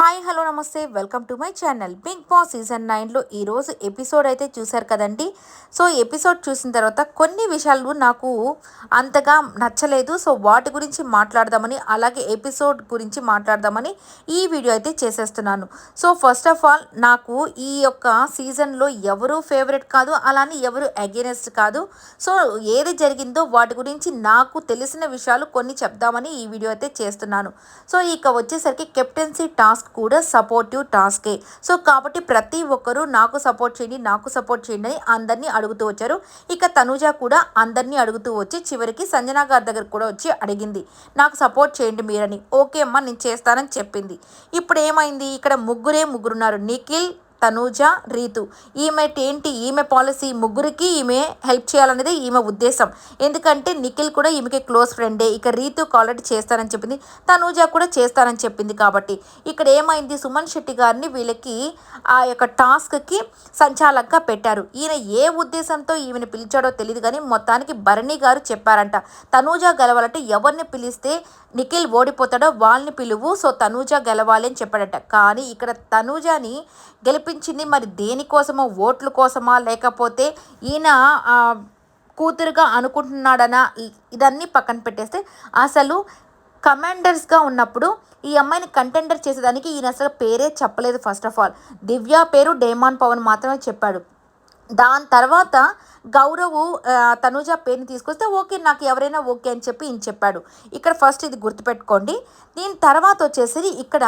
Hi hello నమస్తే. Welcome to my channel. Big boss season నైన్లో ఈరోజు ఎపిసోడ్ అయితే చూశారు కదండి. సో ఎపిసోడ్ చూసిన తర్వాత కొన్ని విషయాలు నాకు అంతగా నచ్చలేదు. సో వాటి గురించి మాట్లాడదామని అలాగే ఎపిసోడ్ గురించి మాట్లాడదామని ఈ వీడియో అయితే చేసేస్తున్నాను. సో ఫస్ట్ ఆఫ్ ఆల్ నాకు ఈ యొక్క సీజన్లో ఎవరు ఫేవరెట్ కాదు అలానే ఎవరు అగేనెస్ట్ కాదు. సో ఏది జరిగిందో వాటి గురించి నాకు తెలిసిన విషయాలు కొన్ని చెప్దామని ఈ వీడియో అయితే చేస్తున్నాను. సో ఇక వచ్చేసరికి కెప్టెన్సీ టాస్క్ కూడా సపోర్టివ్ టాస్కే సో కాబట్టి ప్రతి ఒక్కరూ నాకు సపోర్ట్ చేయండి నాకు సపోర్ట్ చేయండి అని అందరినీ అడుగుతూ వచ్చారు. ఇక తనుజ కూడా అందరినీ అడుగుతూ వచ్చి చివరికి సంజనా గారి దగ్గర కూడా వచ్చి అడిగింది నాకు సపోర్ట్ చేయండి మీరని. ఓకే అమ్మా నేను చేస్తానని చెప్పింది. ఇప్పుడు ఏమైంది ఇక్కడ ముగ్గురే ముగ్గురున్నారు. నిఖిల్ తనూజ రీతు. ఈమె ఏంటి? ఈమె పాలసీ ముగ్గురికి ఈమె హెల్ప్ చేయాలనేది ఈమె ఉద్దేశం. ఎందుకంటే నిఖిల్ కూడా ఈమెకి క్లోజ్ ఫ్రెండే. ఇక రీతు ఆల్రెడీ చేస్తానని చెప్పింది. తనూజ కూడా చేస్తానని చెప్పింది కాబట్టి. ఇక్కడ ఏమైంది? సుమన్ శెట్టి గారిని వీళ్ళకి ఆ యొక్క టాస్క్కి సంచాలకంగా పెట్టారు. ఈయన ఏ ఉద్దేశంతో ఈమెను పిలిచాడో తెలియదు కానీ మొత్తానికి భరణి గారు చెప్పారంట. తనూజ గెలవాలంటే ఎవరిని పిలిస్తే నిఖిల్ ఓడిపోతాడో వాళ్ళని పిలువు. సో తనూజ గెలవాలి అని చెప్పాడట. కానీ ఇక్కడ తనూజని గెలిపించింది మరి దేనికోసమో ఓట్ల కోసమా లేకపోతే ఈయన కూతురుగా అనుకుంటున్నాడనా? ఇదన్నీ పక్కన పెట్టేస్తే అసలు కమాండర్స్గా ఉన్నప్పుడు ఈ అమ్మాయిని కంటెండర్ చేసేదానికి ఈయన అసలు పేరే చెప్పలేదు ఫస్ట్ ఆఫ్ ఆల్. దివ్య పేరు డేమాన్ పవన్ మాత్రమే చెప్పాడు. దాని తర్వాత గౌరవ్ తనుజ పేరుని తీసుకొస్తే ఓకే నాకు ఎవరైనా ఓకే అని చెప్పి ఈయన చెప్పాడు. ఇక్కడ ఫస్ట్ ఇది గుర్తుపెట్టుకోండి. దీని తర్వాత వచ్చేసి ఇక్కడ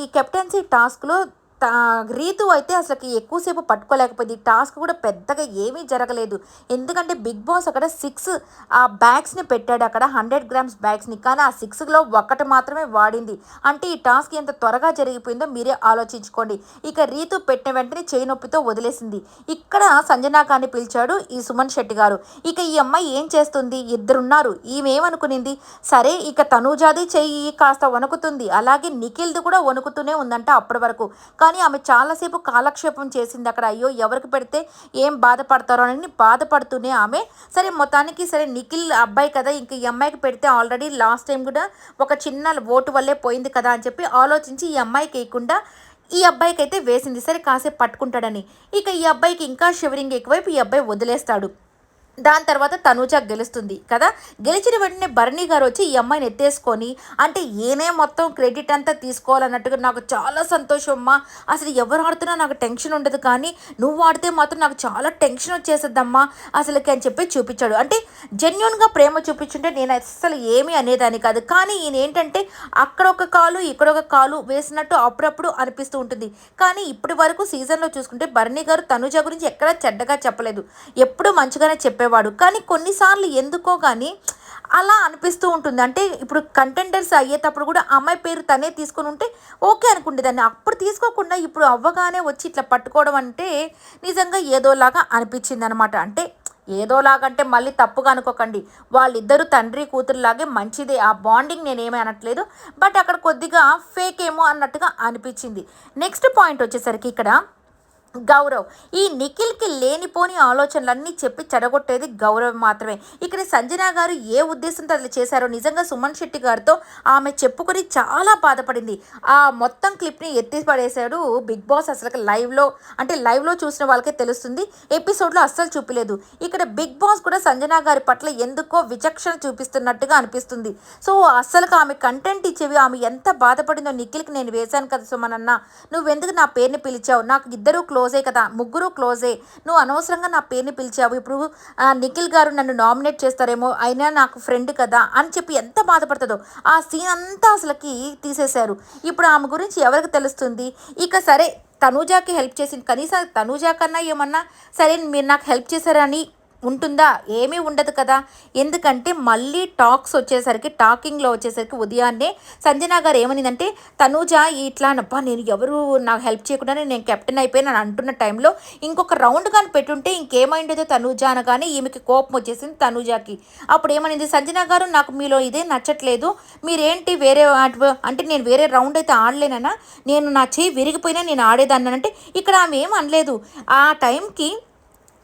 ఈ కెప్టెన్సీ టాస్క్లో రీతు అయితే అసలు ఎక్కువసేపు పట్టుకోలేకపోయింది. టాస్క్ కూడా పెద్దగా ఏమీ జరగలేదు. ఎందుకంటే బిగ్ బాస్ అక్కడ సిక్స్ ఆ బ్యాగ్స్ని పెట్టాడు. అక్కడ హండ్రెడ్ గ్రామ్స్ బ్యాగ్స్ని. కానీ ఆ సిక్స్లో ఒక్కటి మాత్రమే వాడింది. అంటే ఈ టాస్క్ ఎంత త్వరగా జరిగిపోయిందో మీరే ఆలోచించుకోండి. ఇక రీతు పెట్టిన వెంటనే చేయి నొప్పితో వదిలేసింది. ఇక్కడ సంజనాకాన్ని పిలిచాడు ఈ సుమన్ శెట్టి గారు. ఇక ఈ అమ్మాయి ఏం చేస్తుంది? ఇద్దరున్నారు. ఈమెమనుకునింది సరే ఇక తనూజాది చెయ్యి కాస్త వణుకుతుంది. అలాగే నిఖిల్ది కూడా వణుకుతూనే ఉందంట అప్పటి వరకు. కానీ ఆమె చాలాసేపు కాలక్షేపం చేసింది. అక్కడ అయ్యో ఎవరికి పెడితే ఏం బాధపడతారో అని బాధపడుతూనే ఆమె సరే మొత్తానికి సరే నిఖిల్ అబ్బాయి కదా ఇంక ఈ అమ్మాయికి పెడితే ఆల్రెడీ లాస్ట్ టైం కూడా ఒక చిన్న ఓటు వల్లే పోయింది కదా అని చెప్పి ఆలోచించి ఈ అమ్మాయికి వేయకుండా ఈ అబ్బాయికి అయితే వేసింది. సరే కాసేపు పట్టుకుంటాడని. ఇక ఈ అబ్బాయికి ఇంకా షివరింగ్ ఎక్కువైపు ఈ అబ్బాయి వదిలేస్తాడు. దాని తర్వాత తనూజ గెలుస్తుంది కదా. గెలిచిన వెంటనే భరణి గారు వచ్చి ఈ అమ్మాయిని ఎత్తేసుకొని అంటే ఏనే మొత్తం క్రెడిట్ అంతా తీసుకోవాలన్నట్టుగా నాకు చాలా సంతోషం అమ్మా అసలు ఎవరు ఆడుతున్నా నాకు టెన్షన్ ఉండదు కానీ నువ్వు ఆడితే మాత్రం నాకు చాలా టెన్షన్ వచ్చేస్తుందమ్మా అసలుకి అని చెప్పి చూపించాడు. అంటే జెన్యున్గా ప్రేమ చూపించుంటే నేను అసలు ఏమీ అనేదాన్ని కాదు. కానీ ఈయన ఏంటంటే అక్కడ ఒక కాలు ఇక్కడ ఒక కాలు వేసినట్టు అప్పుడప్పుడు అనిపిస్తూ ఉంటుంది. కానీ ఇప్పటి వరకు సీజన్లో చూసుకుంటే భరణి గారు తనుజ గురించి ఎక్కడా చెడ్డగా చెప్పలేదు. ఎప్పుడు మంచిగానే చెప్పారు చెప్పేవాడు. కానీ కొన్నిసార్లు ఎందుకో కానీ అలా అనిపిస్తూ ఉంటుంది. అంటే ఇప్పుడు కంటెండర్స్ అయ్యేటప్పుడు కూడా అమ్మాయి పేరు తనే తీసుకొని ఉంటే ఓకే అనుకుండేదాన్ని. అప్పుడు తీసుకోకుండా ఇప్పుడు అవ్వగానే వచ్చి ఇట్లా పట్టుకోవడం అంటే నిజంగా ఏదోలాగా అనిపించింది అనమాట అంటే ఏదోలాగంటే మళ్ళీ తప్పుగా అనుకోకండి. వాళ్ళిద్దరూ తండ్రి కూతురులాగే మంచిదే. ఆ బాండింగ్ నేనేమీ అనట్లేదు. బట్ అక్కడ కొద్దిగా ఫేక్ ఏమో అన్నట్టుగా అనిపించింది. నెక్స్ట్ పాయింట్ వచ్చేసరికి ఇక్కడ గౌరవ్. ఈ నిఖిల్కి లేనిపోని ఆలోచనలన్నీ చెప్పి చెడగొట్టేది గౌరవ్ మాత్రమే. ఇక్కడ సంజన గారు ఏ ఉద్దేశంతో అది చేశారో నిజంగా సుమన్ శెట్టి గారితో ఆమె చెప్పుకొని చాలా బాధపడింది. ఆ మొత్తం క్లిప్ని ఎత్తి పడేశాడు బిగ్ బాస్ అసలు లైవ్లో. అంటే లైవ్లో చూసిన వాళ్ళకే తెలుస్తుంది ఎపిసోడ్లో అస్సలు చూపిలేదు. ఇక్కడ బిగ్ బాస్ కూడా సంజన గారి పట్ల ఎందుకో విచక్షణ చూపిస్తున్నట్టుగా అనిపిస్తుంది. సో అస్సలు ఆమె కంటెంట్ ఇచ్చేవి ఆమె ఎంత బాధపడిందో నిఖిల్కి నేను వేశాను కదా సుమన్ అన్న. నువ్వెందుకు నా పేరుని పిలిచావు? నాకు ఇద్దరు క్లోజ్ క్లోజే కదా ముగ్గురు క్లోజే. నువ్వు అనవసరంగా నా పేరుని పిలిచావు. ఇప్పుడు నిఖిల్ గారు నన్ను నామినేట్ చేస్తారేమో అయినా నాకు ఫ్రెండ్ కదా అని చెప్పి ఎంత బాధపడుతుందో ఆ సీన్ అంతా అసలుకి తీసేశారు. ఇప్పుడు ఆమె గురించి ఎవరికి తెలుస్తుంది? ఇక సరే తనూజాకి హెల్ప్ చేసింది కనీసం తనూజా కన్నా ఏమన్నా సరే మీరు నాకు హెల్ప్ చేశారని ఉంటుందా? ఏమీ ఉండదు కదా. ఎందుకంటే మళ్ళీ టాక్స్ వచ్చేసరికి టాకింగ్లో వచ్చేసరికి ఉదయాన్నే సంజన గారు ఏమనిందంటే తనూజ ఇట్లా నప్ప నేను ఎవరు నాకు హెల్ప్ చేయకుండానే నేను కెప్టెన్ అయిపోయిన అని అంటున్న టైంలో ఇంకొక రౌండ్ కానీ పెట్టుంటే ఇంకేమైండేదో తనూజ అనగానే ఈమెకి కోపం వచ్చేసింది తనూజాకి. అప్పుడు ఏమనింది సంజన గారు నాకు మీలో ఇదే నచ్చట్లేదు. మీరేంటి వేరే అంటే నేను వేరే రౌండ్ అయితే ఆడలేనన్నా నేను నా చేయి విరిగిపోయినా నేను ఆడేదాన్ని అంటే ఇక్కడ ఆమె ఏం అనలేదు. ఆ టైంకి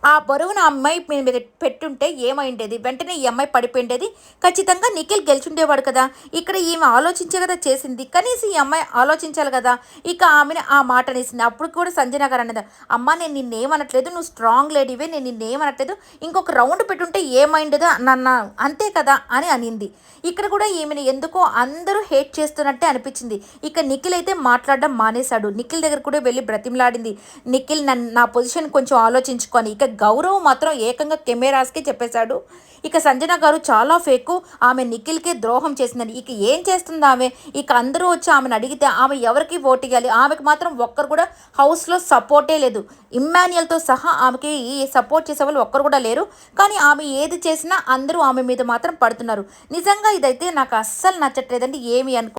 ఆ బరువును అమ్మాయి మీద పెట్టుంటే ఏమైండేది? వెంటనే ఈ అమ్మాయి పడిపోయిండేది? ఖచ్చితంగా నిఖిల్ గెలిచుండేవాడు కదా. ఇక్కడ ఈమె ఆలోచించే కదా చేసింది. కనీసం ఈ అమ్మాయి ఆలోచించాలి కదా. ఇక ఆమెను ఆ మాట అనేసింది. అప్పుడు కూడా సంజన గారు అన్నది అమ్మ నేను నిన్నేమనట్లేదు. నువ్వు స్ట్రాంగ్ లేడీవే. నేను నిన్నేమనట్లేదు. ఇంకొక రౌండ్ పెట్టుంటే ఏమైండేదో నన్న అంతే కదా అని అనింది. ఇక్కడ కూడా ఈమెను ఎందుకో అందరూ హేట్ చేస్తున్నట్టే అనిపించింది. ఇక నిఖిల్ అయితే మాట్లాడడం మానేశాడు. నిఖిల్ దగ్గర కూడా వెళ్ళి బ్రతిమలాడింది. నిఖిల్ నన్ను నా పొజిషన్ కొంచెం ఆలోచించుకొని ఇక గౌరవ్ మాత్రం ఏకంగా కెమెరాస్కి చెప్పేశాడు. ఇక సంజన గారు చాలా ఫేకు. ఆమె నిఖిల్కే ద్రోహం చేసిందని. ఇక ఏం చేస్తుంది ఆమె? ఇక అందరూ వచ్చి ఆమెను అడిగితే ఆమె ఎవరికి ఓటు ఇవ్వాలి ఆమెకు మాత్రం ఒక్కరు కూడా హౌస్లో సపోర్టే లేదు. ఇమ్మాన్యుయల్తో సహా ఆమెకి సపోర్ట్ చేసే వాళ్ళు ఒక్కరు కూడా లేరు. కానీ ఆమె ఏది చేసినా అందరూ ఆమె మీద మాత్రం పడుతున్నారు. నిజంగా ఇదైతే నాకు అస్సలు నచ్చట్లేదండి. ఏమి అనుకో